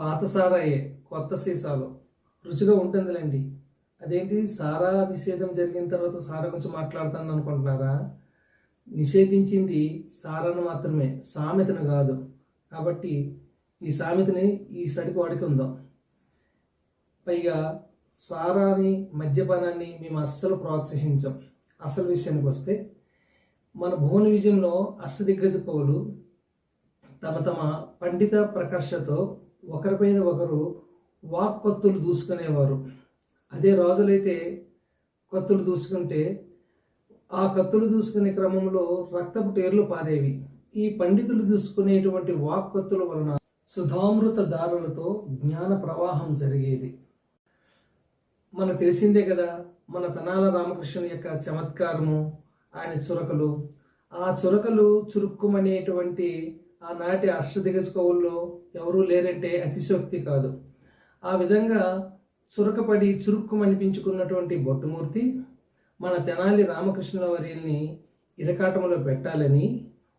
పాత సారాయే కొత్త సీసాలు. రుచిగా ఉంటుందిలేండి. అదేంటి? సారా నిషేధం జరిగిన తర్వాత సారా గురించి మాట్లాడతాను అనుకుంటున్నారా? నిషేధించింది సారాను మాత్రమే సామెతను కాదు. కాబట్టి ఈ సామెతని ఈ సరికి ఉందాం. పైగా సారాని మద్యపానాన్ని మేము అస్సలు ప్రోత్సహించం. అసలు విషయానికి వస్తే మన భువన విజయంలో అష్టదిగ్గజ కవులు తమ తమ పండిత ప్రకర్షతో ఒకరిపైన ఒకరు వాక్కత్తులు దూసుకునేవారు. అదే రాజులైతే కత్తులు దూసుకుంటే ఆ కత్తులు దూసుకునే క్రమంలో రక్తపు టేర్లు పారేవి. ఈ పండితులు దూసుకునేటువంటి వాక్ కత్తుల వలన సుధామృత దారులతో జ్ఞాన ప్రవాహం జరిగేది. మనకు తెలిసిందే కదా మన తనాల రామకృష్ణ యొక్క చమత్కారము ఆయన చురకలు. ఆ చురకలు చురుక్కుమనేటువంటి ఆనాటి అష్టదిగజ కవుల్లో ఎవరూ లేరంటే అతిశోక్తి కాదు. ఆ విధంగా చురకపడి చురుక్కుమనిపించుకున్నటువంటి బొట్టుమూర్తి మన తెనాలి రామకృష్ణుల వారిని ఇరకాటంలో పెట్టాలని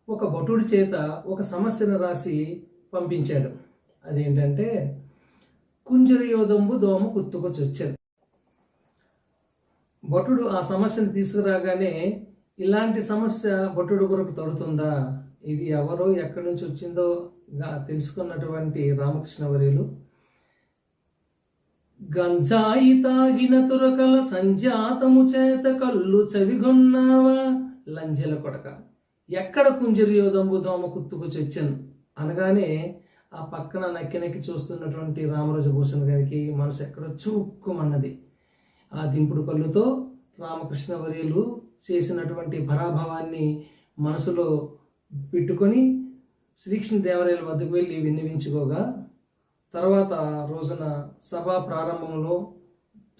ఒక భటుడి చేత ఒక సమస్యను రాసి పంపించాడు. అదేంటంటే కుంజరయోదంబు దోమ కుత్తుకొచ్చొచ్చారు భటుడు ఆ సమస్యను తీసుకురాగానే ఇలాంటి సమస్య భటుడు కొరకు తడుతుందా? ఇది ఎవరో ఎక్కడి నుంచి వచ్చిందో తెలుసుకున్నటువంటి రామకృష్ణ వర్యులు. గంజాయి తాగిన తురకల సంజాతము చేత కళ్ళు చవిగొన్నావా? లంజల కొడక. ఎక్కడ కుంజరియోదంబు దోమ కుత్తుకు చొచ్చాను. అనగానే ఆ పక్కన నక్కి నక్కి చూస్తున్నటువంటి రామరాజభూషణ్ గారికి మనసు ఎక్కడో చూక్కుమన్నది. ఆ దింపుడు కళ్ళుతో రామకృష్ణ వర్యులు చేసినటువంటి భరాభావాన్ని మనసులో పెట్టుకొని శ్రీకృష్ణ దేవరాయల వద్దకు వెళ్ళి విన్నవించుకోగా తర్వాత రోజున సభ ప్రారంభంలో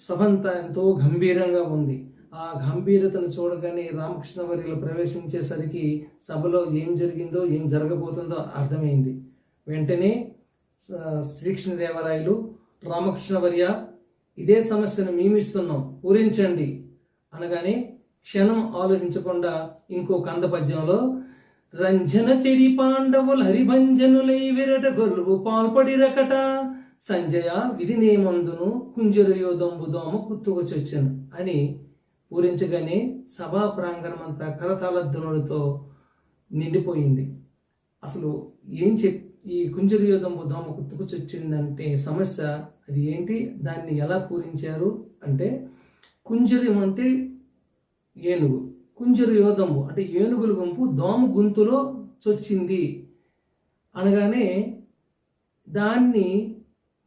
సభంతా ఎంతో గంభీరంగా ఉంది. ఆ గంభీరతను చూడగానే రామకృష్ణ వర్యులు ప్రవేశించేసరికి సభలో ఏం జరిగిందో ఏం జరగబోతుందో అర్థమైంది. వెంటనే స- శ్రీకృష్ణదేవరాయలు రామకృష్ణ వర్య ఇదే సమస్యను మేమిస్తున్నాం పూరించండి అనగానే క్షణం ఆలోచించకుండా ఇంకో కంద పద్యంలో రంజన చెడి పాండవులు హరిభంజనులై విరట గొల్లువు పాల్పడిరకట సంజయ విధినేమందును కుంజరయోదంబు దోమ కుత్తుకొచ్చొచ్చాను అని పూరించగానే సభా ప్రాంగణమంతా కరతాళధ్వనులతో నిండిపోయింది. అసలు ఏం చెప్ ఈ కుంజరయోదంబు దోమ కుత్తుకొచ్చొచ్చిందంటే సమస్య అది ఏంటి? దాన్ని ఎలా పూరించారు? అంటే కుంజరం అంటే ఏనుగు. కుంజరు యోధంబు అంటే ఏనుగుల గుంపు దోమ గుంతులో చొచ్చింది. అనగానే దాన్ని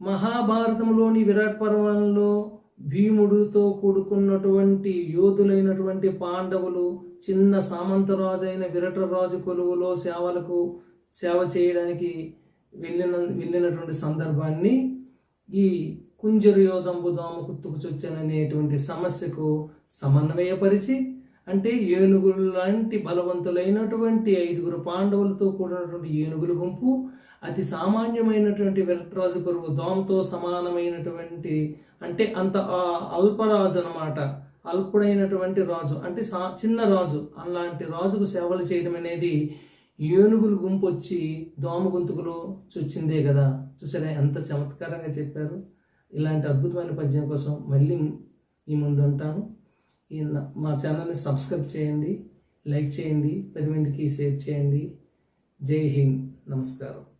మహాభారతంలోని విరాట్ పర్వంలో భీముడితో కూడుకున్నటువంటి యోధులైనటువంటి పాండవులు చిన్న సామంతరాజైన విరటరాజు కొలువులో సేవలకు సేవ చేయడానికి వెళ్ళిన వెళ్ళినటువంటి సందర్భాన్ని ఈ కుంజరు యోధంబు దోమ కుత్తుకు చొచ్చననేటువంటి సమస్యకు సమన్వయపరిచి అంటే ఏనుగులు లాంటి బలవంతులైనటువంటి ఐదుగురు పాండవులతో కూడినటువంటి ఏనుగుల గుంపు అతి సామాన్యమైనటువంటి విరట్రాజు కొరువు దోమతో సమానమైనటువంటి అంటే అంత అల్పరాజు అనమాట అల్పుడైనటువంటి రాజు అంటే సా చిన్న రాజు అలాంటి రాజుకు సేవలు చేయడం అనేది ఏనుగుల గుంపు వచ్చి దోమ గొంతుకులో చొచ్చిందే కదా. చూసారా ఎంత చమత్కారంగా చెప్పారు. ఇలాంటి అద్భుతమైన పద్యం కోసం మళ్ళీ ఈ ముందు ఉంటాను. ఈ మా ఛానల్ని సబ్స్క్రైబ్ చేయండి లైక్ చేయండి పది మందికి షేర్ చేయండి. జై హింద్. నమస్కారం.